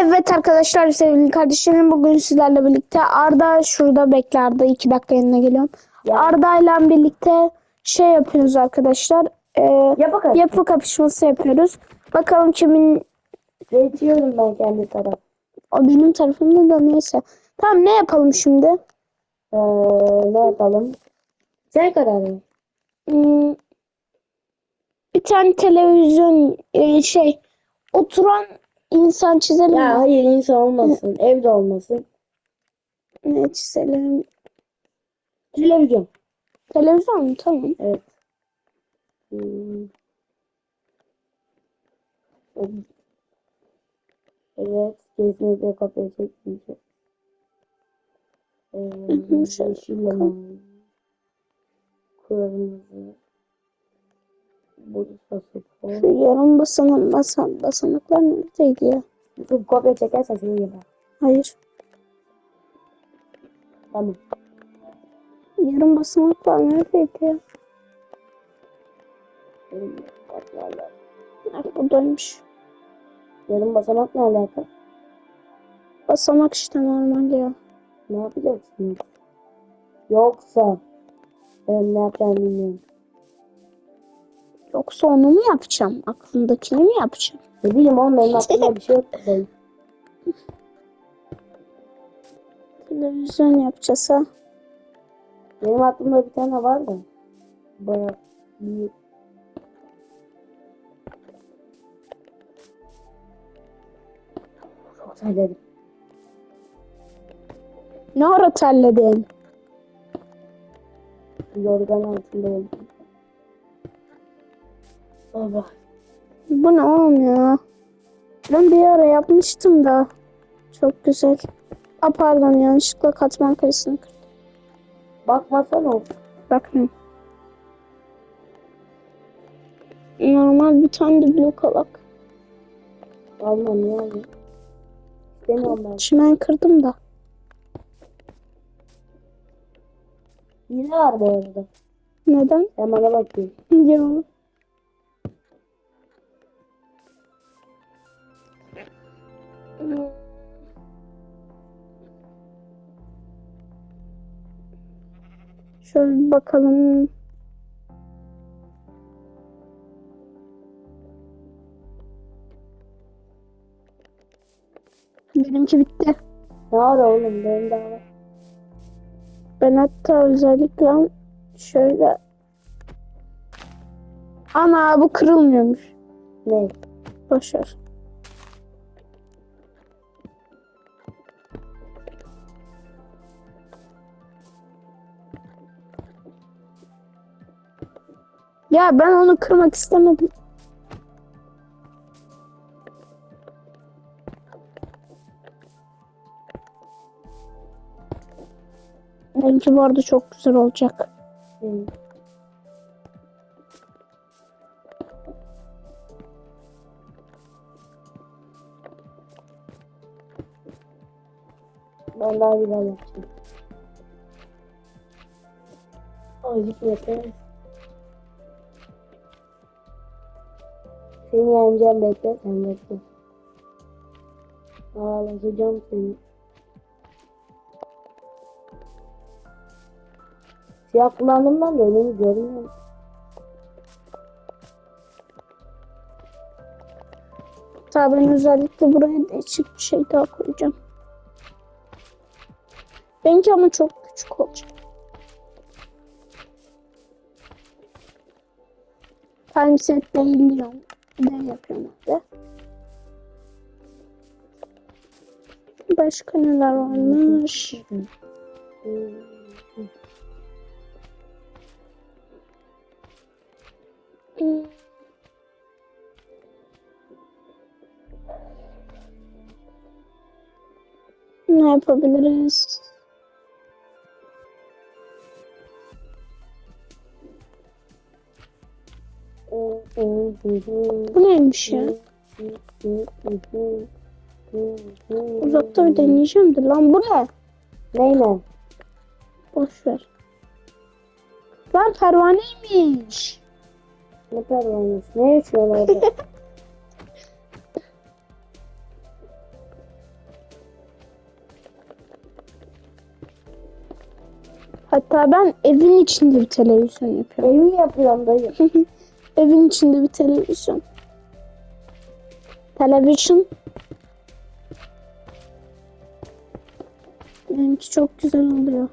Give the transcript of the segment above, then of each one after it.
Evet arkadaşlar sevgili kardeşlerim bugün sizlerle birlikte Arda şurada bekle Arda 2 dakika yanına geliyorum. Ya. Arda ile birlikte şey yapıyoruz arkadaşlar. Ee, Yap bakalım. yapı kapışması yapıyoruz. Bakalım kimin Geçiyorum ben kendi taraf. o benim tarafımda da neyse. Tamam ne yapalım şimdi? Ee, ne yapalım? Sen karar ver. Hmm, bir tane televizyon e, şey oturan insan çizelim Ya mi? hayır insan olmasın. Evde olmasın. Ne çizelim? Televizyon. Televizyon mu? Tamam. Evet. Hmm. Evet. Kesinlikle kapıya çekmeyecek. Ee, yeşil limon. Kırmızı. Şu yarım basamak basan, basamaklar neredeydi ya? Dur kopya çekersen seni yeter. Hayır. Tamam. Yarım basamaklar neredeydi ya? Yarım basamakla Ha, buradaymış. Yarım basamak ne alaka? Basamak işte normal ya. Ne yapacaksınız? Yoksa ben ne yapacağımı bilmiyorum. Yoksa onu mu yapacağım? Aklımdakini mi yapacağım? Ne bileyim oğlum benim aklımda bir şey yok. Televizyon yapacağız ha. Benim aklımda bir tane var da. Baya büyük. Çok terledim. Ne ara terledin? Yorgan altındayım. Baba. Bu ne oğlum ya? Ben bir ara yapmıştım da. Çok güzel. A pardon yanlışlıkla katman karesini kırdım. Bakmasana o. Bakın. Normal bir tane de blok alak. Alma niye aldın? İstemiyorum ben. Çimen kırdım da. Hile var bu arada. Neden? Bana bakayım. Yok. Şöyle bir bakalım. Benimki bitti. Ne var oğlum benim daha var. Ben hatta özellikle şöyle Ana bu kırılmıyormuş. Ne? Boşver. Ya ben onu kırmak istemedim. Benimki bu arada çok güzel olacak. Benim. Ben daha güzel yapacağım. Azıcık yeter. Seni yeneceğim bekle sen bekle. Ağlatacağım seni. Siyah kullandığımdan da önümü görmüyorum. Hatta ben özellikle buraya değişik bir şey daha koyacağım. Benimki ama çok küçük olacak. Time set değil diyorum. Ne yapıyorum abi? Başka neler varmış? Ne yapabiliriz? Bu neymiş ya? Uzaktan deneyeceğim de lan bu ne? Neyle? Boşver. Lan pervaneymiş. Ne pervanesi? Ne yaşıyorlar orada? Hatta ben evin içinde bir televizyon yapıyorum. Evi yapıyorum dayı. Evin içinde bir televizyon. Televizyon. Benimki çok güzel oluyor.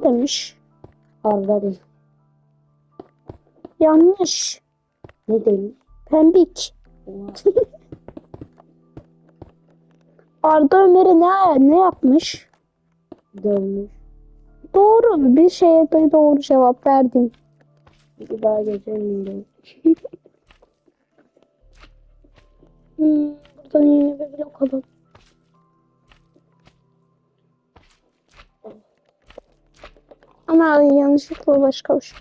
Arda demiş? Arda değil. Yanlış. Ne demiş? Pembik. Arda Ömer'e ne ne yapmış? Dönmüş. Doğru. Bir şeye de doğru cevap verdin. Bir daha geçemeyeceğim. Hmm, buradan yeni bir blok alalım. Ama yanlışlıkla başka bir şey.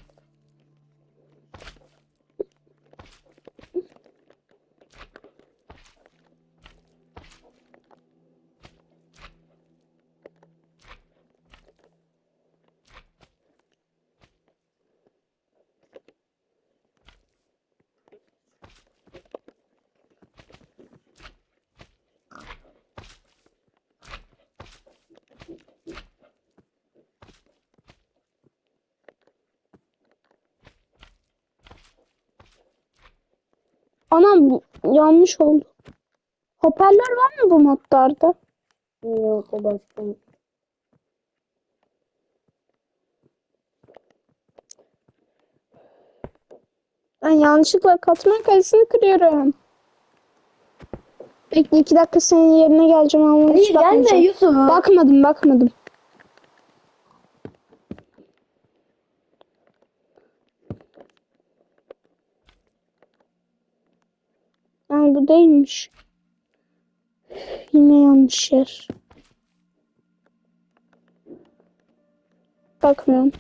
Anam yanlış oldu. Hoparlör var mı bu modlarda? Yok o başka. Ben yanlışlıkla katman kayısını kırıyorum. Bekle iki dakika senin yerine geleceğim ama hiç Hayır gelme. Yusuf. Bakmadım bakmadım. Bu değilmiş. Yine yanlış yer. Bakmıyorum.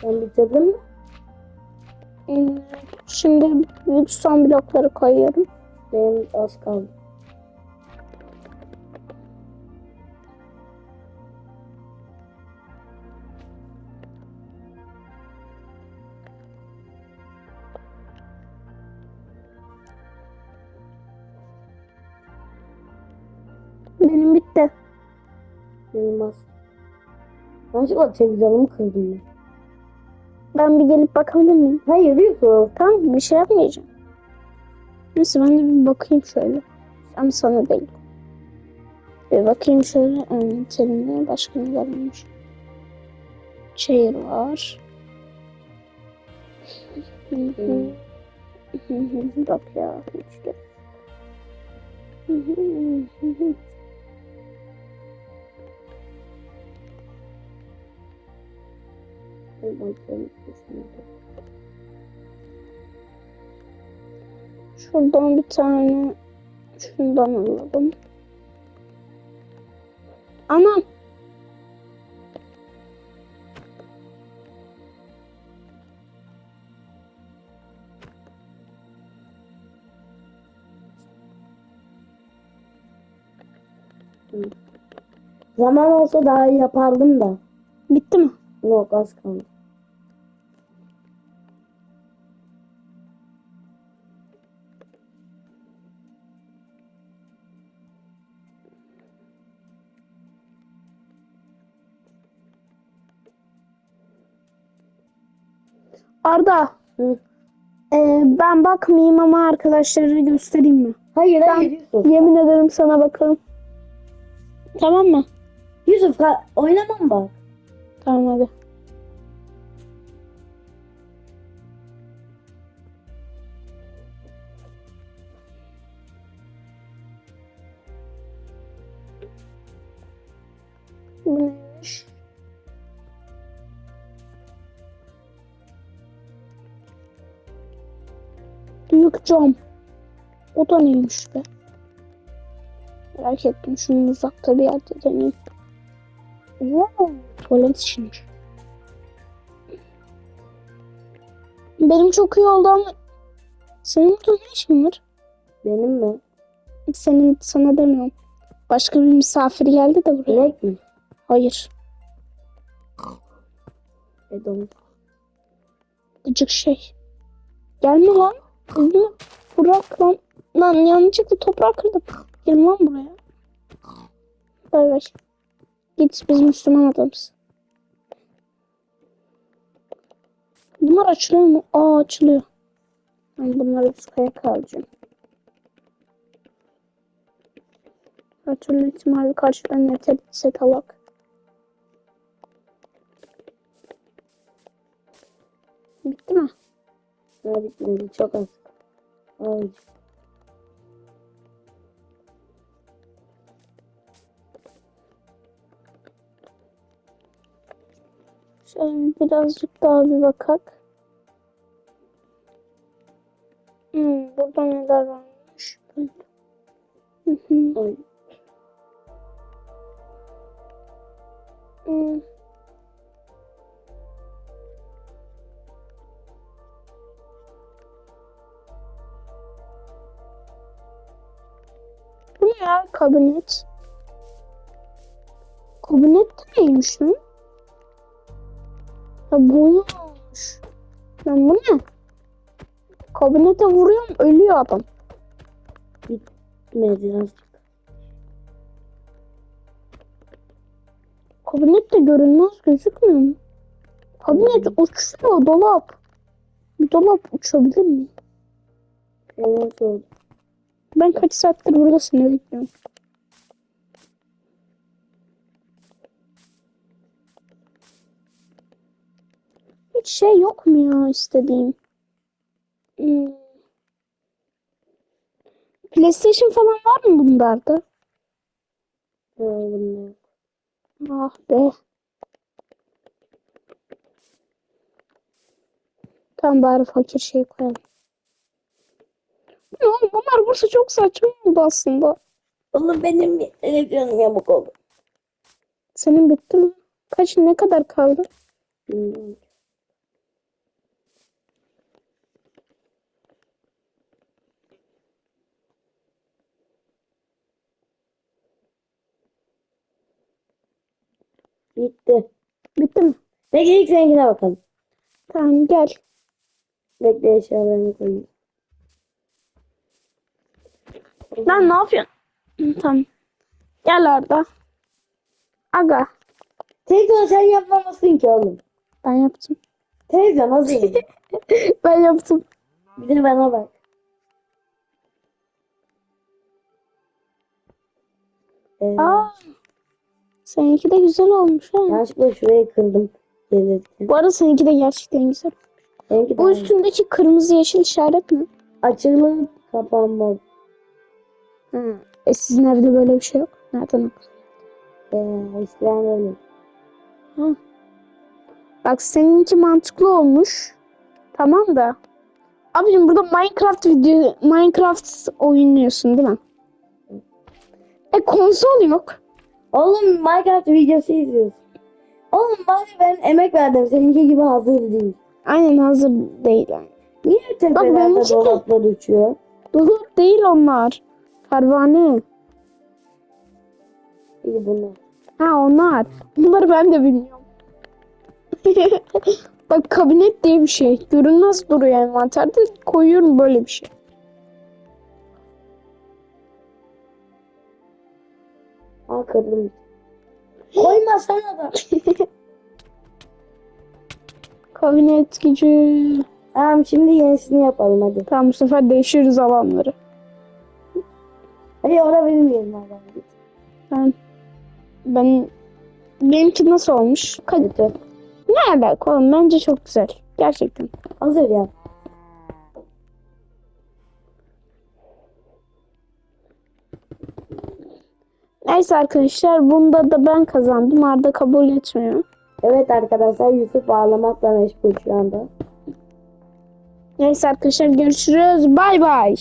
Sen bitirdin mi? Hmm, Şimdi son blokları koyuyorum. Benim az kaldı. Benim bitti. Benim az. Yanlışlıkla televizyonumu kırdım ben. Ben bir gelip bakabilir miyim? Hayır Yusuf. Tamam bir şey yapmayacağım. Neyse ben de bir bakayım şöyle. Ama sana değil. Bir bakayım şöyle envanterinde başka neler olmuş. Çayır var. Bak ya. Benim ayaklarım kesinlikle. Şuradan bir tane şundan alalım. Anam. Zaman olsa daha iyi yapardım da. Bitti mi? Yok az kaldı. Arda. Hı. Ee, ben bakmayayım ama arkadaşlara göstereyim mi? Hayır Ben- hayır Yusuf. Yemin ederim sana bakalım. Tamam mı? Yusuf oynamam bak. Tamam hadi. Büyük cam. O da neymiş be? Merak ettim. Şunu uzakta bir yerde deneyeyim. Wow, tuvalet içinmiş. Benim çok iyi oldu ama senin burada ne işin var? Benim mi? Senin sana demiyorum. Başka bir misafir geldi de buraya. İnek mi? Hayır. E domuz. Gıcık şey. Gelme lan. Gelme. Bırak lan. Lan yanlışlıkla toprağı kırdım. Gelin lan buraya. Bay. Git biz Müslüman adamız. Bunlar açılıyor mu? Aa açılıyor. Ben bunları sıkaya kalacağım. Her türlü ihtimali karşıdan yeter set alak. Bitti mi? Ha bitmedi. Çok az. Ay. Şöyle birazcık daha bir bakak. Hmm, burada neler varmış? Hmm. Ya kabinet? Kabinet de neymiş lan? Ya buymuş. Lan bu ne? Kabinete vuruyorum ölüyor adam. Bitmedi. Az. Kabinet de görünmez gözükmüyor mu? Kabinet uçuyor dolap. Bir dolap uçabilir mi? E nasıl oldu? Ben kaç saattir burada seni bekliyorum. Hiç şey yok mu ya istediğim? Hmm. PlayStation falan var mı bunlarda? Yok. Ah be. Tamam bari fakir şey koyalım. Oğlum bunlar burası çok saçma oldu aslında. Oğlum benim ekranım yamuk oldu. Senin bitti mi? Kaç ne kadar kaldı? Bilmiyorum. Bitti. Bitti mi? Peki ilk rengine bakalım. Tamam gel. Bekle eşyalarını koyayım. Lan ne yapıyorsun? Tamam. Gel Arda. Aga. Televizyon sen yapmamasın ki oğlum. Ben yaptım. Televizyon hazır. Ben yaptım. bir de bana bak. Ee, Aa. Seninki de güzel olmuş ha. yanlışlıkla şurayı kırdım. Gelirken. Bu arada seninki de gerçekten güzel. Benimki Bu daha üstündeki kırmızı yeşil işaret mi? açılıp kapanmaz. Hı. E sizin evde böyle bir şey yok. Nereden yok? Ee, eskiden öyle. Ha. Bak seninki mantıklı olmuş. Tamam da. Abicim burada Minecraft video Minecraft oynuyorsun değil mi? E konsol yok. Oğlum Minecraft videosu izliyorsun. Oğlum bari ben emek verdim. Seninki gibi hazır değil. Aynen hazır değil. yani. Niye tepelerde dolaplar uçuyor? Dolap değil onlar. Pervane. İyi bunlar. Ha onlar. Bunları ben de bilmiyorum. Bak kabinet diye bir şey. Görünmez duruyor envanterde. Koyuyorum böyle bir şey. Aa kırdım. Koymasana da. Kabinet gücü. Tamam şimdi yenisini yapalım hadi. Tamam bu sefer değişiriz alanları. Hadi benim yerim var. ben. Ben, ben benimki nasıl olmuş? Ka- Kötü. ne alaka oğlum? Bence çok güzel. Gerçekten. Hazır ya. Ya Neyse arkadaşlar bunda da ben kazandım. Arda kabul etmiyor. Evet arkadaşlar Yusuf ağlamakla meşgul şu anda. Neyse arkadaşlar görüşürüz. Bay bay.